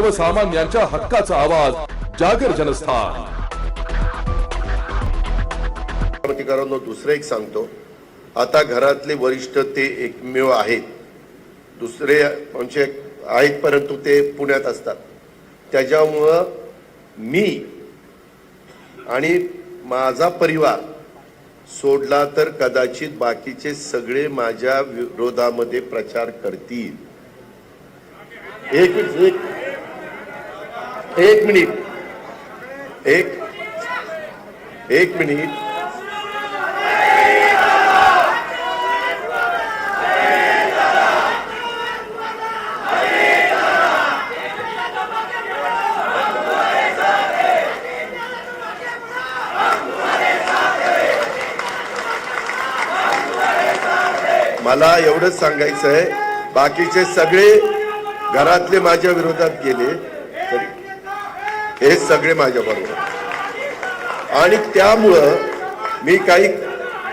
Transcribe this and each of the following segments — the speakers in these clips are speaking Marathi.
सर्वसामान्यांच्या हक्काचा आवाज जागर जनस्थान. क्रांतिकारांनो दुसरं एक सांगतो. आता घरातले वरिष्ठ ते एकमेव आहेत. दुसरे म्हणजे आहेत परंतु ते पुण्यात असतात. त्याच्यामुळं मी आणि माझा परिवार सोडला तर कदाचित बाकीचे सगळे माझ्या विरोधामध्ये प्रचार करतील. एक एक एक मिनिट. एक एक मिनिट. मला एवढंच सांगायचं आहे बाकीचे सगळे घरातले माझ्या विरोधात गेले. हे सगळे माझ्याबरोबर आणि त्यामुळं मी काही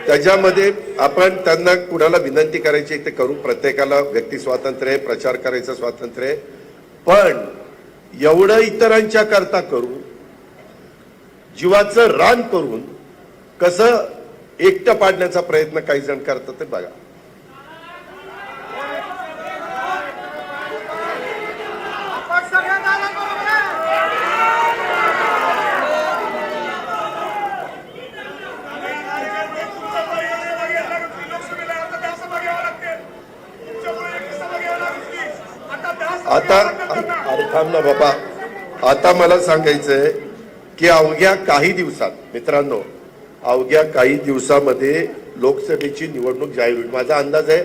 त्याच्यामध्ये आपण त्यांना कुणाला विनंती करायची ते करू. प्रत्येकाला व्यक्ती स्वातंत्र्य आहे प्रचार करायचं स्वातंत्र्य आहे. पण एवढं इतरांच्या करता करू जीवाचं रान करून कसं एकटं पाडण्याचा प्रयत्न काही जण करतात ते बघा. आता अरे थांब ना बाबा. आता मला सांगायचंय की अवघ्या काही दिवसात मित्रांनो अवघ्या काही दिवसामध्ये लोकसभेची निवडणूक जाहीर होईल. माझा अंदाज आहे